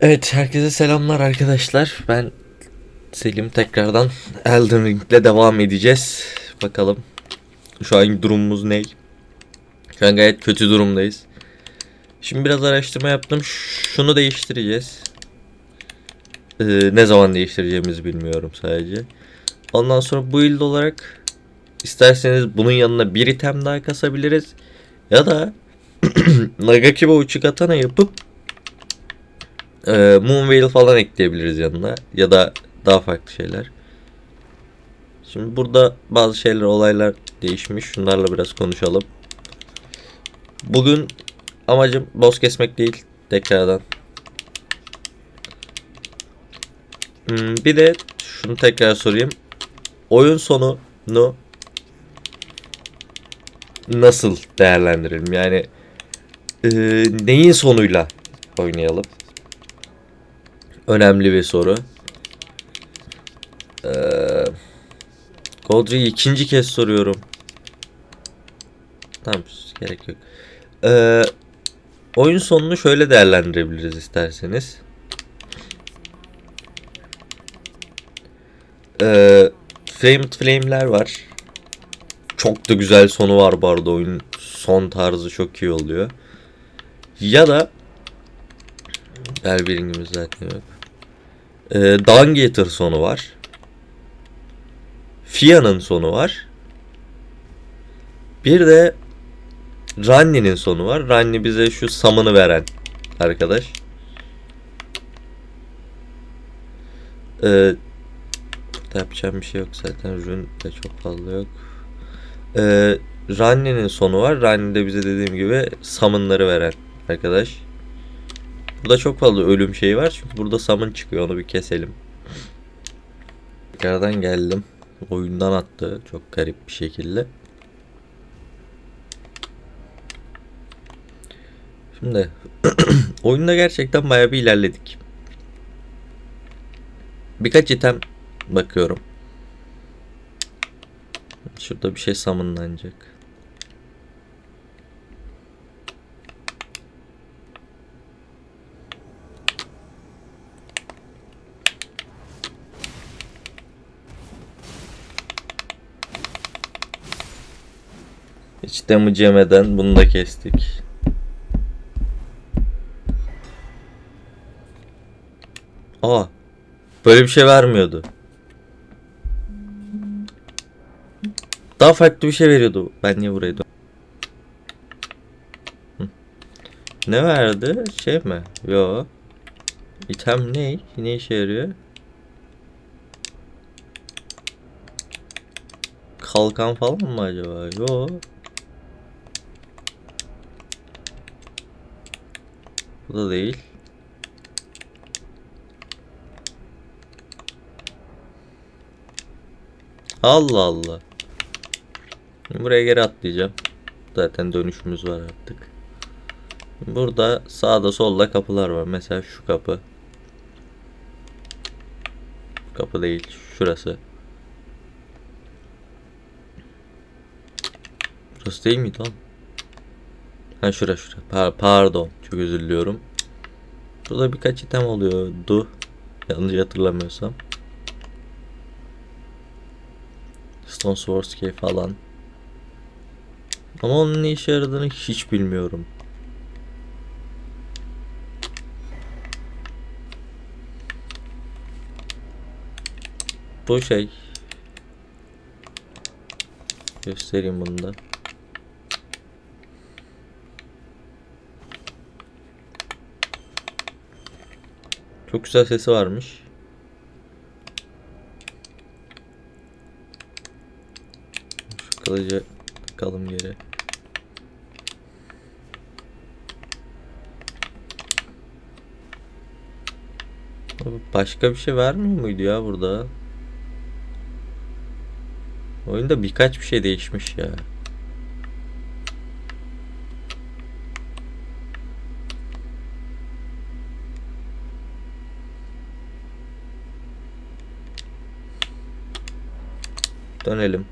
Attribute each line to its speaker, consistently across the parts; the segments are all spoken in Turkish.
Speaker 1: Evet, herkese selamlar arkadaşlar. Ben Selim tekrardan Elden Ring'le devam edeceğiz. Bakalım şu an durumumuz ne? Şu an gayet kötü durumdayız. Şimdi biraz araştırma yaptım. Şunu değiştireceğiz. Ee, ne zaman değiştireceğimizi bilmiyorum sadece. Ondan sonra build olarak isterseniz bunun yanına bir item daha kasabiliriz. Ya da Nagakiba Uchigatana yapıp ee, Moonveil falan ekleyebiliriz yanına ya da daha farklı şeyler. Şimdi burada bazı şeyler olaylar değişmiş. Şunlarla biraz konuşalım. Bugün amacım boss kesmek değil tekrardan. Hmm, bir de şunu tekrar sorayım. Oyun sonunu nasıl değerlendirelim? Yani e, neyin sonuyla oynayalım? Önemli bir soru. Ee, Godri'yi ikinci kez soruyorum. Tamam gerek yok. Ee, oyun sonunu şöyle değerlendirebiliriz isterseniz. Ee, Framed Flame'ler var. Çok da güzel sonu var bu arada oyun son tarzı çok iyi oluyor. Ya da Elbering'imiz zaten yok. Ee, Dawngater sonu var. Fia'nın sonu var. Bir de Ranni'nin sonu var. Ranni bize şu samını veren arkadaş. Ee, yapacağım bir şey yok zaten. Rune de çok fazla yok. Ee, Ranni'nin sonu var. Ranni de bize dediğim gibi samınları veren arkadaş. Burada çok fazla ölüm şeyi var. Çünkü burada summon çıkıyor. Onu bir keselim. Tekrardan geldim. Oyundan attı. Çok garip bir şekilde. Şimdi oyunda gerçekten bayağı bir ilerledik. Birkaç item bakıyorum. Şurada bir şey summonlanacak. Hiç damage yemeden bunu da kestik. Aa. Böyle bir şey vermiyordu. Daha farklı bir şey veriyordu. Ben niye buraya Hı. Ne verdi? Şey mi? Yo. İtem ne? Ne işe yarıyor? Kalkan falan mı acaba? Yo. Bu da değil. Allah Allah. Buraya geri atlayacağım. Zaten dönüşümüz var artık. Burada sağda solda kapılar var. Mesela şu kapı. Kapı değil. Şurası. Burası değil miydi lan? Ha şura şura. Pa- pardon. Çok özür diliyorum. Burada birkaç item oluyordu. Yanlış hatırlamıyorsam. Stone Swarovski falan. Ama onun ne işe yaradığını hiç bilmiyorum. Bu şey. Göstereyim bunu da. Çok güzel sesi varmış. Şu kılıcı takalım geri. Başka bir şey vermiyor muydu ya burada? Oyunda birkaç bir şey değişmiş ya. Dönelim.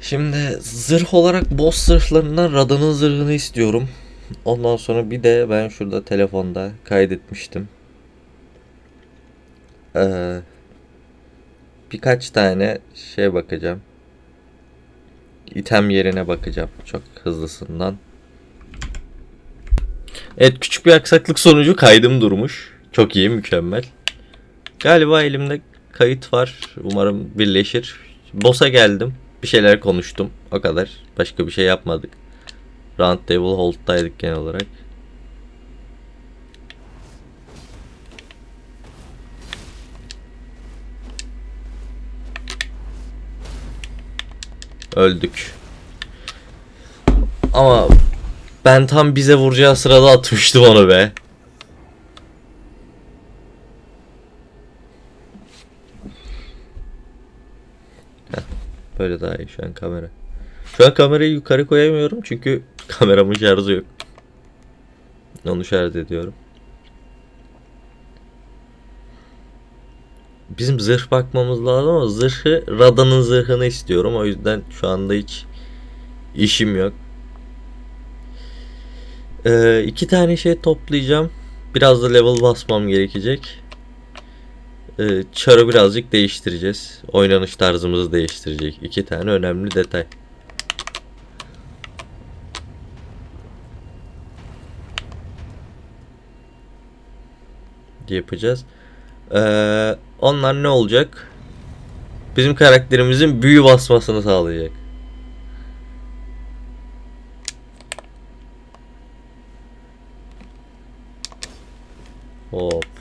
Speaker 1: Şimdi zırh olarak boss zırhlarından Rada'nın zırhını istiyorum. Ondan sonra bir de ben şurada telefonda kaydetmiştim. Ee, birkaç tane şey bakacağım. İtem yerine bakacağım çok hızlısından. Evet küçük bir aksaklık sonucu kaydım durmuş. Çok iyi mükemmel. Galiba elimde kayıt var. Umarım birleşir. Boss'a geldim. Bir şeyler konuştum. O kadar. Başka bir şey yapmadık. Round table hold'daydık genel olarak. Öldük. Ama ben tam bize vuracağı sırada atmıştım onu be. Böyle daha iyi şu an kamera. Şu an kamerayı yukarı koyamıyorum çünkü kameramın şarjı yok. Onu şarj ediyorum. Bizim zırh bakmamız lazım ama zırhı Rada'nın zırhını istiyorum. O yüzden şu anda hiç işim yok. Ee, iki tane şey toplayacağım. Biraz da level basmam gerekecek. Ee, Char'ı birazcık değiştireceğiz. Oynanış tarzımızı değiştirecek. İki tane önemli detay. yapacağız. Ee, onlar ne olacak? Bizim karakterimizin büyü basmasını sağlayacak. Hop.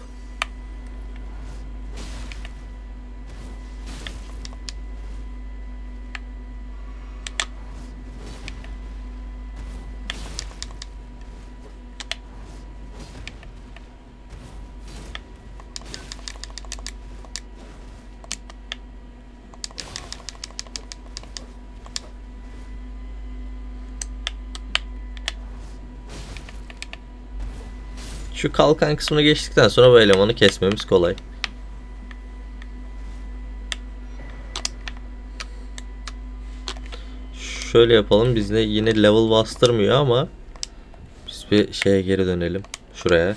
Speaker 1: Şu kalkan kısmını geçtikten sonra bu elemanı kesmemiz kolay. Şöyle yapalım. Bizde yine level bastırmıyor ama biz bir şeye geri dönelim. Şuraya.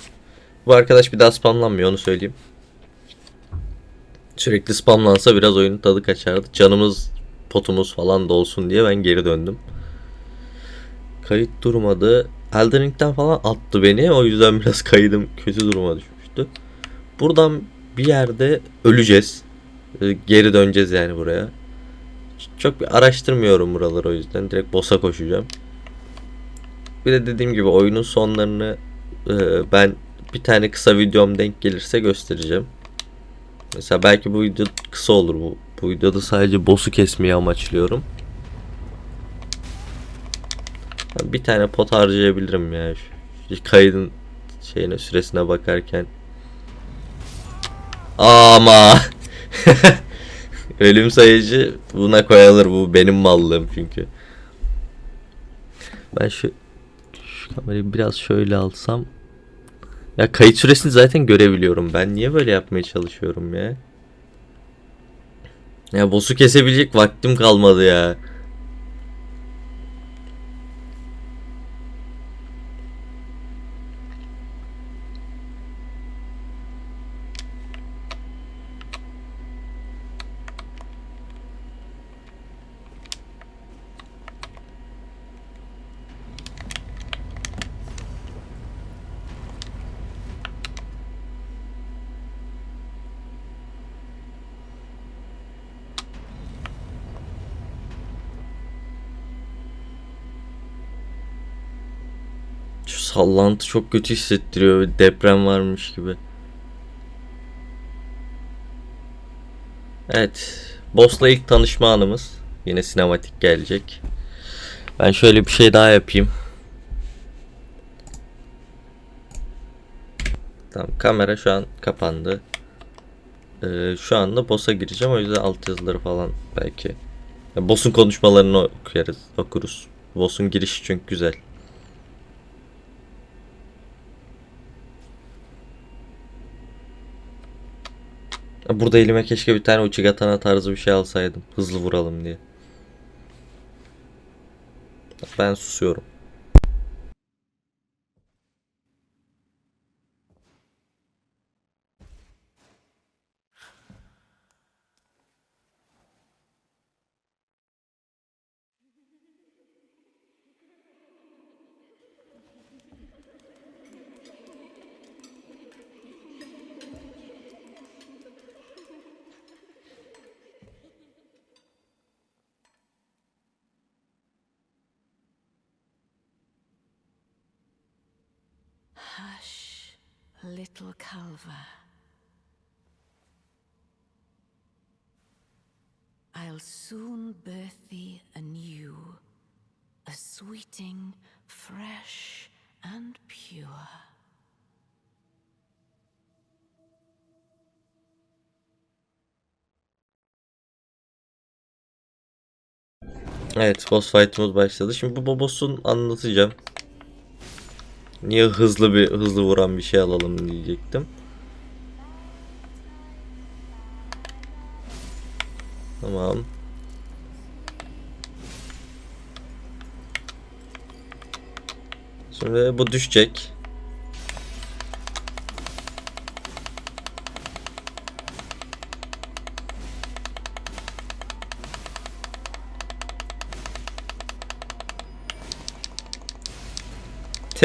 Speaker 1: Bu arkadaş bir daha spamlanmıyor onu söyleyeyim. Sürekli spamlansa biraz oyunun tadı kaçardı. Canımız potumuz falan da olsun diye ben geri döndüm. Kayıt durmadı. Elden Ring'den falan attı beni. O yüzden biraz kaydım kötü duruma düşmüştü. Buradan bir yerde öleceğiz. Ee, Geri döneceğiz yani buraya. Çok bir araştırmıyorum buraları o yüzden. Direkt boss'a koşacağım. Bir de dediğim gibi oyunun sonlarını e, ben bir tane kısa videom denk gelirse göstereceğim. Mesela belki bu video kısa olur bu. Bu videoda sadece boss'u kesmeyi amaçlıyorum. Bir tane pot harcayabilirim ya. Şu kaydın şeyine süresine bakarken. Ama ölüm sayıcı buna koyulur bu benim mallığım çünkü. Ben şu şu kamerayı biraz şöyle alsam. Ya kayıt süresini zaten görebiliyorum. Ben niye böyle yapmaya çalışıyorum ya? Ya boss'u kesebilecek vaktim kalmadı ya. Şu sallantı çok kötü hissettiriyor. Bir Deprem varmış gibi. Evet. Boss'la ilk tanışma anımız. Yine sinematik gelecek. Ben şöyle bir şey daha yapayım. Tamam kamera şu an kapandı. Ee, şu anda boss'a gireceğim o yüzden alt yazıları falan belki. Ya, boss'un konuşmalarını okuyarız, okuruz. Boss'un girişi çünkü güzel. Burada elime keşke bir tane Uchigatana tarzı bir şey alsaydım. Hızlı vuralım diye. Ben susuyorum.
Speaker 2: Hush, little Calva. I'll soon birth thee anew, a sweeting, fresh and pure.
Speaker 1: Evet boss fight'ımız başladı. Şimdi bu boss'un anlatacağım. Niye hızlı bir hızlı vuran bir şey alalım diyecektim. Tamam. Şimdi bu düşecek.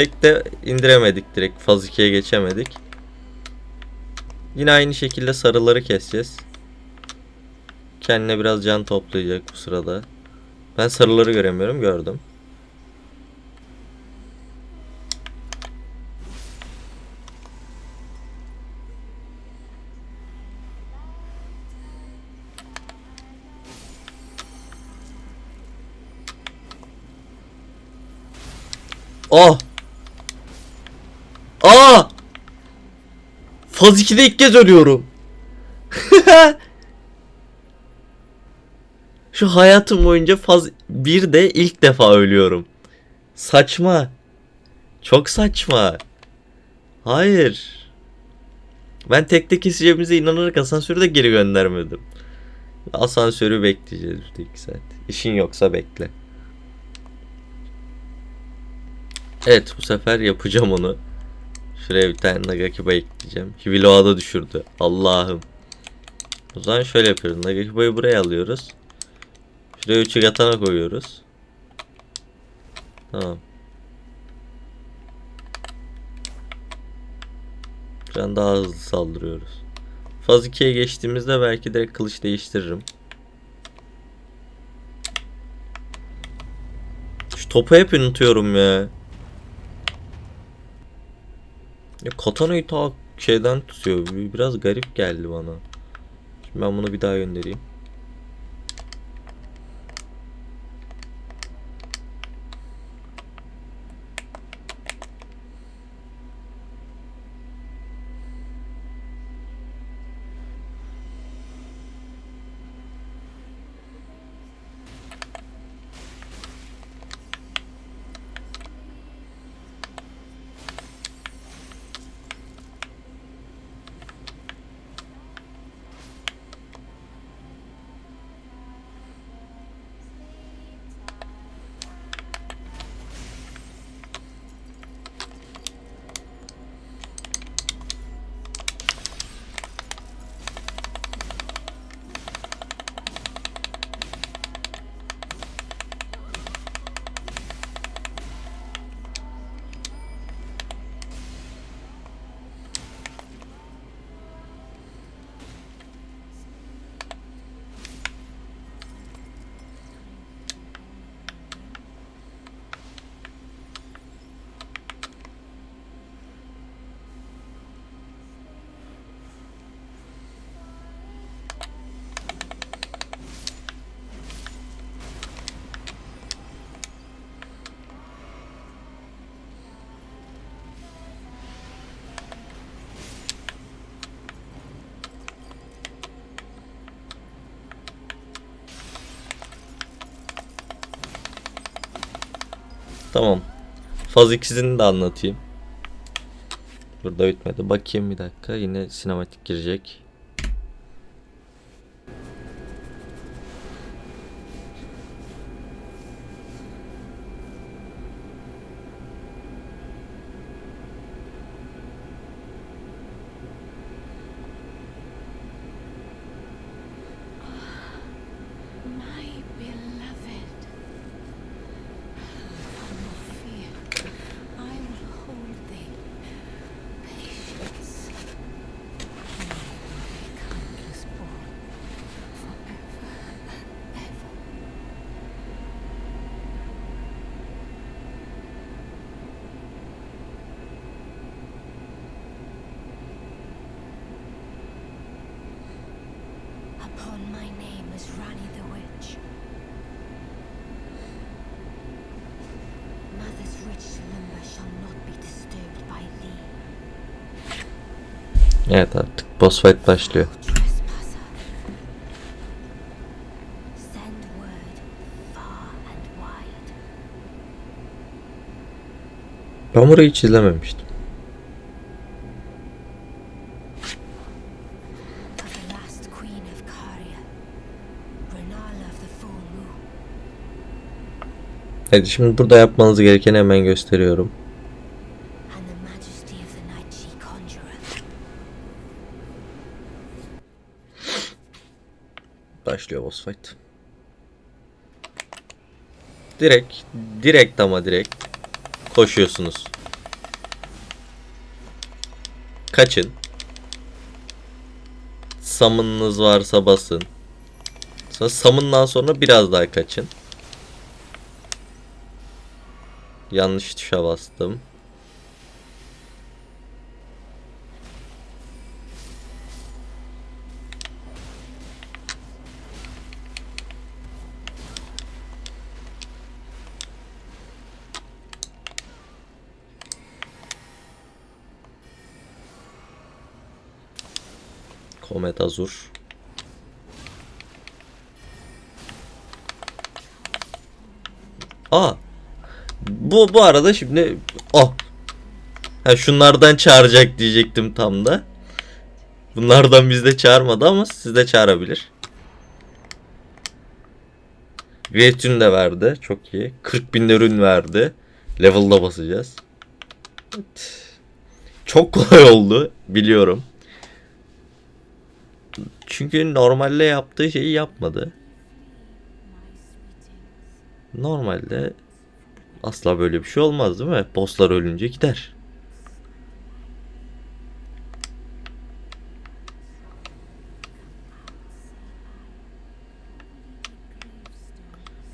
Speaker 1: Tek de indiremedik direkt. Faz 2'ye geçemedik. Yine aynı şekilde sarıları keseceğiz. Kendine biraz can toplayacak bu sırada. Ben sarıları göremiyorum. Gördüm. Oh! Aa! Faz 2'de ilk kez ölüyorum. Şu hayatım boyunca faz 1'de ilk defa ölüyorum. Saçma. Çok saçma. Hayır. Ben tekte keseceğimize inanarak asansörü de geri göndermedim. Asansörü bekleyeceğiz 2 saat. İşin yoksa bekle. Evet bu sefer yapacağım onu. Şuraya bir tane Nagakiba ekleyeceğim. Hiviloa da düşürdü. Allah'ım. O zaman şöyle yapıyoruz. Nagakiba'yı buraya alıyoruz. Şuraya Uchigatana koyuyoruz. Tamam. Şu an daha hızlı saldırıyoruz. Faz 2'ye geçtiğimizde belki direkt kılıç değiştiririm. Şu topu hep unutuyorum ya. Ya katanayı ta şeyden tutuyor. Bir- Biraz garip geldi bana. Şimdi ben bunu bir daha göndereyim. Faz ikisini de anlatayım. Burada bitmedi. Bakayım bir dakika. Yine sinematik girecek.
Speaker 2: Name as Rani the Witch. Mother's rich slumber shall not be disturbed by thee.
Speaker 1: Evet artık boss fight başlıyor. Ben burayı hiç izlememiştim. Evet şimdi burada yapmanız gerekeni hemen gösteriyorum. Başlıyor boss fight. Direkt, direkt ama direkt koşuyorsunuz. Kaçın. Samınınız varsa basın. Sonra samından sonra biraz daha kaçın. Yanlış tuşa bastım. Komet Azur. Aa. Bu bu arada şimdi oh. Ha şunlardan çağıracak diyecektim tam da. Bunlardan bizde çağırmadı ama sizde çağırabilir. Üretün de verdi. Çok iyi. 40 bin ürün verdi. Level'da basacağız. Evet. Çok kolay oldu. Biliyorum. Çünkü normalde yaptığı şeyi yapmadı. Normalde asla böyle bir şey olmaz değil mi? Bosslar ölünce gider.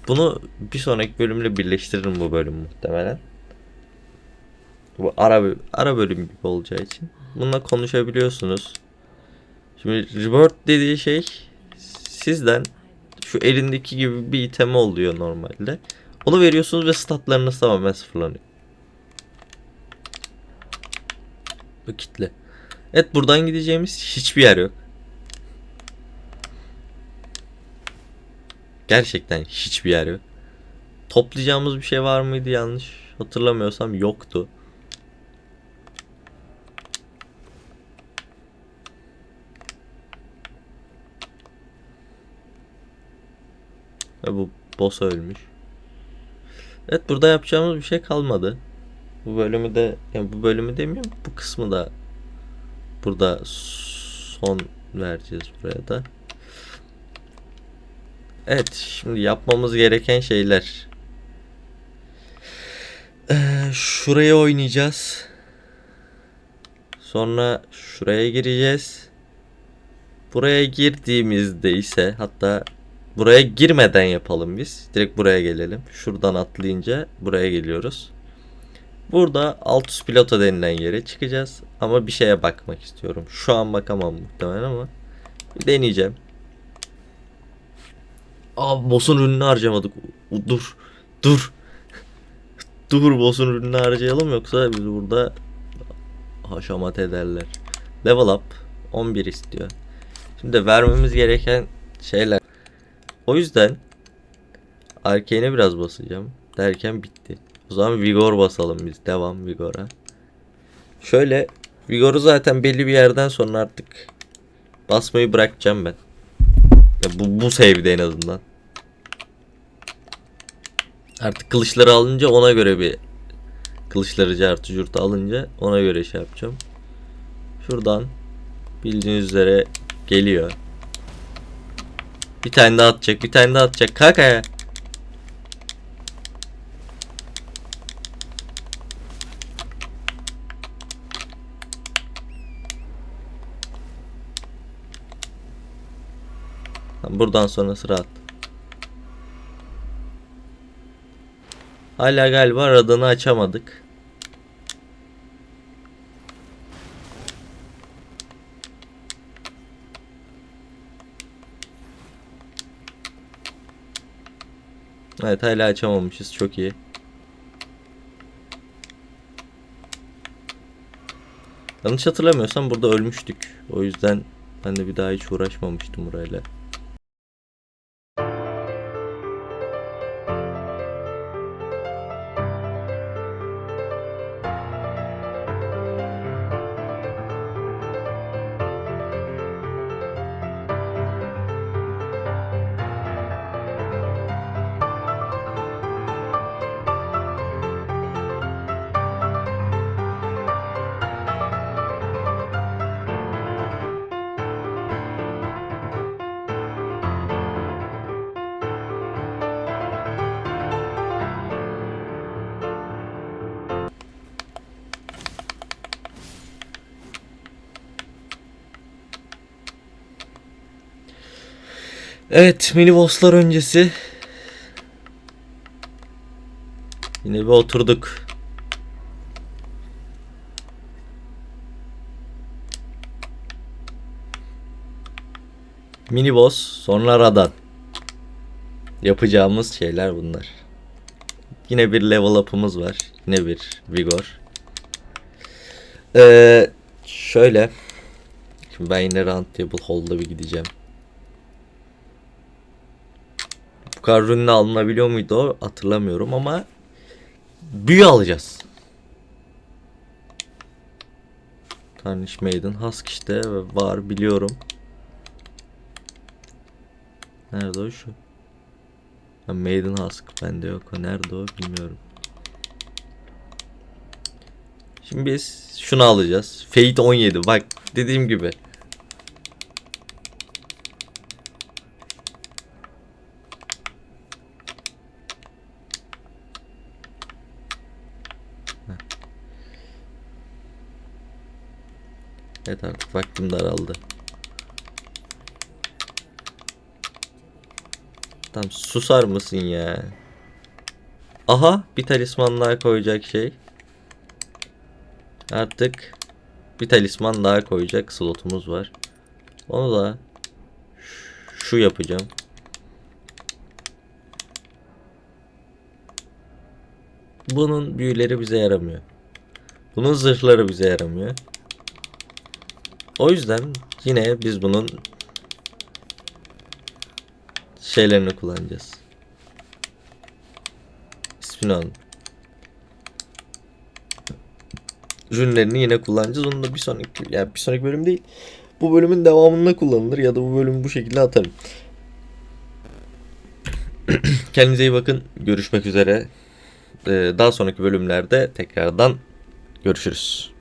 Speaker 1: Bunu bir sonraki bölümle birleştiririm bu bölüm muhtemelen. Bu ara, ara bölüm gibi olacağı için. Bununla konuşabiliyorsunuz. Şimdi reward dediği şey sizden şu elindeki gibi bir itemi oluyor normalde. Onu veriyorsunuz ve statlarınız tamamen sıfırlanıyor. Bu kitle. Evet buradan gideceğimiz hiçbir yer yok. Gerçekten hiçbir yer yok. Toplayacağımız bir şey var mıydı yanlış hatırlamıyorsam yoktu. Ve bu boss ölmüş. Evet burada yapacağımız bir şey kalmadı. Bu bölümü de yani bu bölümü demiyorum bu kısmı da burada son vereceğiz buraya da. Evet şimdi yapmamız gereken şeyler. Ee, şuraya oynayacağız. Sonra şuraya gireceğiz. Buraya girdiğimizde ise hatta buraya girmeden yapalım biz. Direkt buraya gelelim. Şuradan atlayınca buraya geliyoruz. Burada Altus Pilota denilen yere çıkacağız. Ama bir şeye bakmak istiyorum. Şu an bakamam muhtemelen ama bir deneyeceğim. Aa boss'un ürününü harcamadık. Dur. Dur. Dur boss'un ürününü harcayalım yoksa biz burada haşamat ederler. Level up 11 istiyor. Şimdi vermemiz gereken şeyler. O yüzden Arkane'e biraz basacağım. Derken bitti. O zaman Vigor basalım biz. Devam Vigor'a. Şöyle Vigor'u zaten belli bir yerden sonra artık basmayı bırakacağım ben. Ya bu, bu save'de en azından. Artık kılıçları alınca ona göre bir kılıçları cartı curtu alınca ona göre şey yapacağım. Şuradan bildiğiniz üzere geliyor. Bir tane daha atacak, bir tane daha atacak. Kalk ayağa. Buradan sonrası rahat. Hala galiba aradığını açamadık. Evet hala açamamışız. Çok iyi. Yanlış hatırlamıyorsam burada ölmüştük. O yüzden ben de bir daha hiç uğraşmamıştım burayla. Evet mini bosslar öncesi. Yine bir oturduk. Mini boss sonra radan. Yapacağımız şeyler bunlar. Yine bir level up'ımız var. Yine bir vigor. Ee, şöyle. Şimdi ben yine round table hold'a bir gideceğim. Bu kadar ürünle alınabiliyor muydu o hatırlamıyorum ama büyü alacağız. Tarnish Maiden Husk işte var biliyorum. Nerede o şu? Ha, Maiden Husk bende yok o nerede o bilmiyorum. Şimdi biz şunu alacağız. Fate 17 bak dediğim gibi. Evet artık vaktim daraldı. Tamam susar mısın ya? Aha bir talisman daha koyacak şey. Artık bir talisman daha koyacak slotumuz var. Onu da şu yapacağım. Bunun büyüleri bize yaramıyor. Bunun zırhları bize yaramıyor. O yüzden yine biz bunun şeylerini kullanacağız. İsmini alın. Ürünlerini yine kullanacağız. Onu da bir sonraki yani bir sonraki bölüm değil. Bu bölümün devamında kullanılır ya da bu bölümü bu şekilde atarım. Kendinize iyi bakın. Görüşmek üzere. Ee, daha sonraki bölümlerde tekrardan görüşürüz.